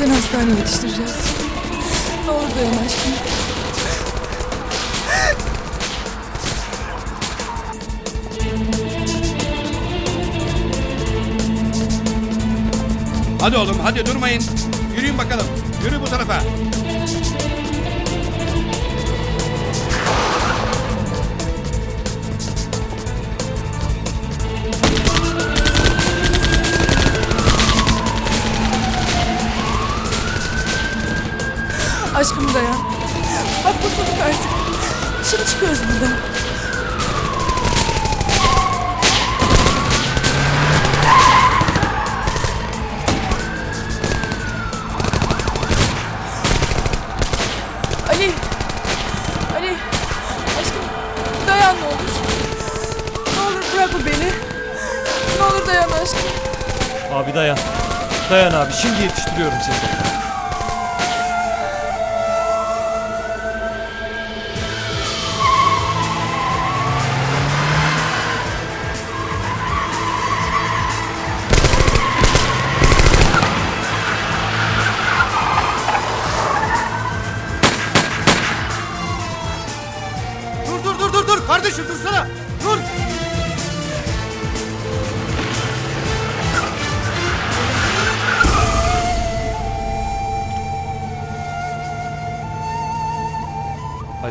Seni hastaneye yetiştireceğiz. Ne olur dayan aşkım. Hadi oğlum hadi durmayın. Yürüyün bakalım. Yürü bu tarafa. Aşkım dayan. Bak kurtulduk artık. Şimdi çıkıyoruz buradan. Ali. Ali. Aşkım dayan olur. Ne olur bırakma beni. Ne olur dayan aşkım. Abi dayan. Dayan abi şimdi yetiştiriyorum seni.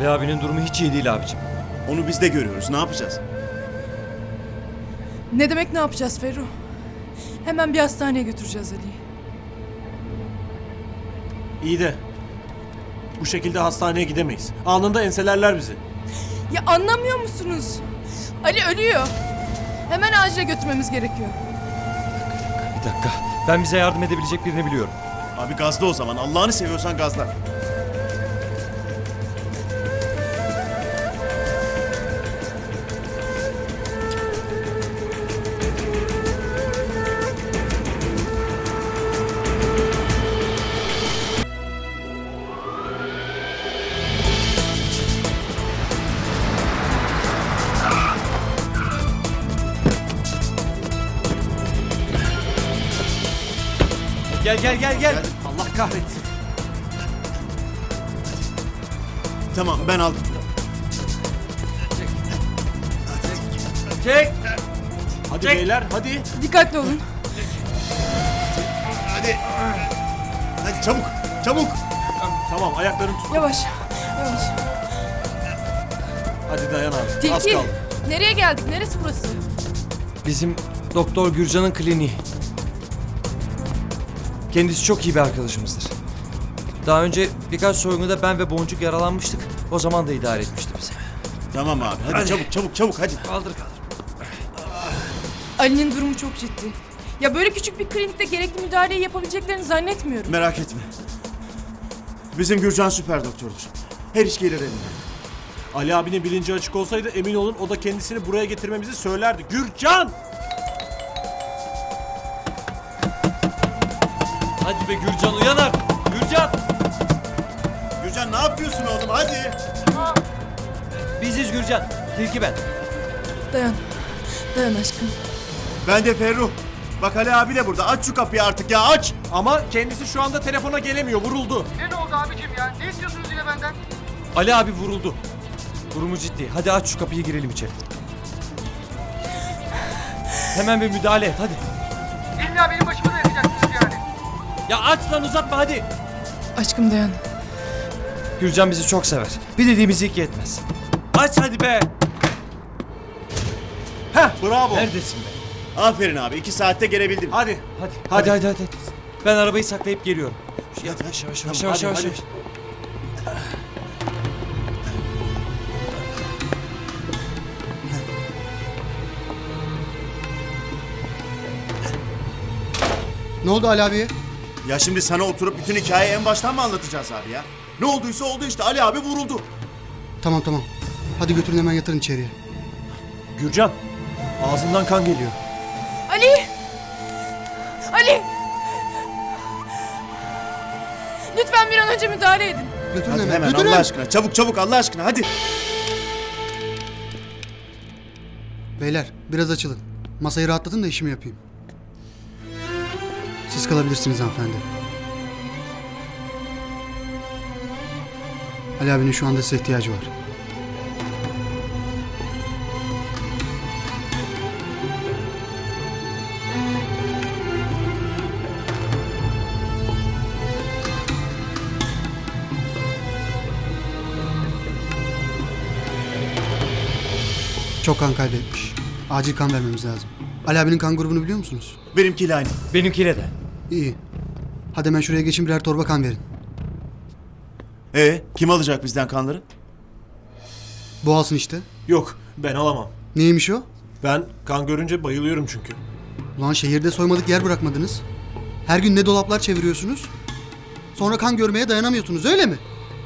Ali abinin durumu hiç iyi değil abicim. Onu biz de görüyoruz. Ne yapacağız? Ne demek ne yapacağız Ferru? Hemen bir hastaneye götüreceğiz Ali'yi. İyi de bu şekilde hastaneye gidemeyiz. Anında enselerler bizi. Ya anlamıyor musunuz? Ali ölüyor. Hemen acile götürmemiz gerekiyor. Bir dakika. Ben bize yardım edebilecek birini biliyorum. Abi gazla o zaman. Allah'ını seviyorsan gazla. Gel gel gel gel. Allah kahretsin. Tamam ben aldım. Çek. Hadi beyler hadi. Dikkatli olun. Hadi. Hadi çabuk. Çabuk. Tamam ayaklarını tut. Yavaş. Yavaş. Hadi dayan abi. Az Tilki. kaldı. Nereye geldik? Neresi burası? Bizim Doktor Gürcan'ın kliniği. Kendisi çok iyi bir arkadaşımızdır. Daha önce birkaç soyguda ben ve Boncuk yaralanmıştık. O zaman da idare etmişti bize. Tamam abi. Hadi, Hadi. çabuk çabuk çabuk hadi. Kaldır kaldır. Ali'nin durumu çok ciddi. Ya böyle küçük bir klinikte gerekli müdahaleyi yapabileceklerini zannetmiyorum. Merak etme. Bizim Gürcan süper doktordur. Her iş gelir elinden. Ali abinin bilinci açık olsaydı emin olun o da kendisini buraya getirmemizi söylerdi. Gürcan! Hadi be Gürcan uyan artık. Gürcan. Gürcan ne yapıyorsun oğlum hadi. Biziz Gürcan. Tilki ben. Dayan. Dayan aşkım. Ben de Ferruh. Bak Ali abi de burada. Aç şu kapıyı artık ya aç. Ama kendisi şu anda telefona gelemiyor vuruldu. Ne oldu abicim ya? Ne istiyorsunuz yine benden? Ali abi vuruldu. Durumu ciddi. Hadi aç şu kapıyı girelim içeri. Hemen bir müdahale et hadi. İlla benim başıma. Ya aç lan uzatma hadi. Aşkım dayan. Gürcan bizi çok sever. Bir dediğimizi iki etmez. Aç hadi be. Heh bravo. Neredesin be? Aferin abi. iki saatte gelebildim. Hadi. Hadi. Hadi hadi hadi. hadi. Ben arabayı saklayıp geliyorum. Yavaş yavaş yavaş yavaş hadi, yavaş. hadi. yavaş. Ne oldu Ali abiye? Ya şimdi sana oturup bütün hikayeyi en baştan mı anlatacağız abi ya? Ne olduysa oldu işte. Ali abi vuruldu. Tamam tamam. Hadi götürün hemen yatırın içeriye. Gürcan. Ağzından kan geliyor. Ali! Ali! Lütfen bir an önce müdahale edin. Götürün Hadi hemen. hemen götürün. Allah aşkına. Çabuk çabuk Allah aşkına hadi. Beyler biraz açılın. Masayı rahatlatın da işimi yapayım. Siz kalabilirsiniz hanımefendi. Ali abinin şu anda size ihtiyacı var. Çok kan kaybetmiş. Acil kan vermemiz lazım. Ali abinin kan grubunu biliyor musunuz? Benimkiyle aynı. Benimkiyle de. İyi. Hadi hemen şuraya geçin birer torba kan verin. Ee, kim alacak bizden kanları? Bu alsın işte. Yok ben alamam. Neymiş o? Ben kan görünce bayılıyorum çünkü. Ulan şehirde soymadık yer bırakmadınız. Her gün ne dolaplar çeviriyorsunuz. Sonra kan görmeye dayanamıyorsunuz öyle mi?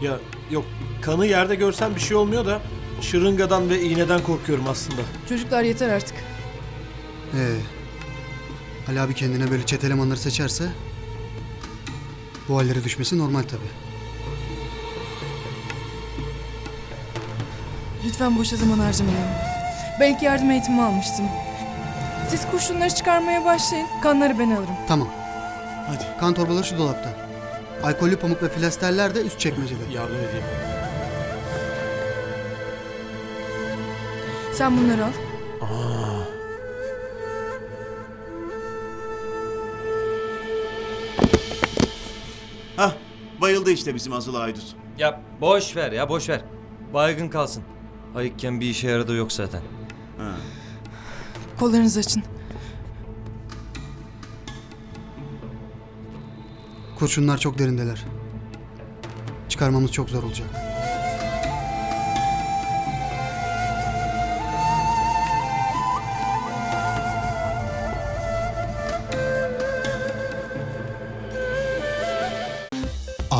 Ya yok kanı yerde görsem bir şey olmuyor da şırıngadan ve iğneden korkuyorum aslında. Çocuklar yeter artık. Ee, Ali abi kendine böyle çete elemanları seçerse bu hallere düşmesi normal tabii. Lütfen boşa zaman harcamayalım. Ben ilk yardım eğitimi almıştım. Siz kurşunları çıkarmaya başlayın. Kanları ben alırım. Tamam. Hadi. Kan torbaları şu dolapta. Alkollü pamuk ve plasterler de üst çekmecede. Yardım edeyim. Sen bunları al. Hah, bayıldı işte bizim Azıl Aydut. Ya boş ver ya boş ver. Baygın kalsın. Ayıkken bir işe yaradığı yok zaten. Kollarınızı açın. Kurşunlar çok derindeler. Çıkarmamız çok zor olacak.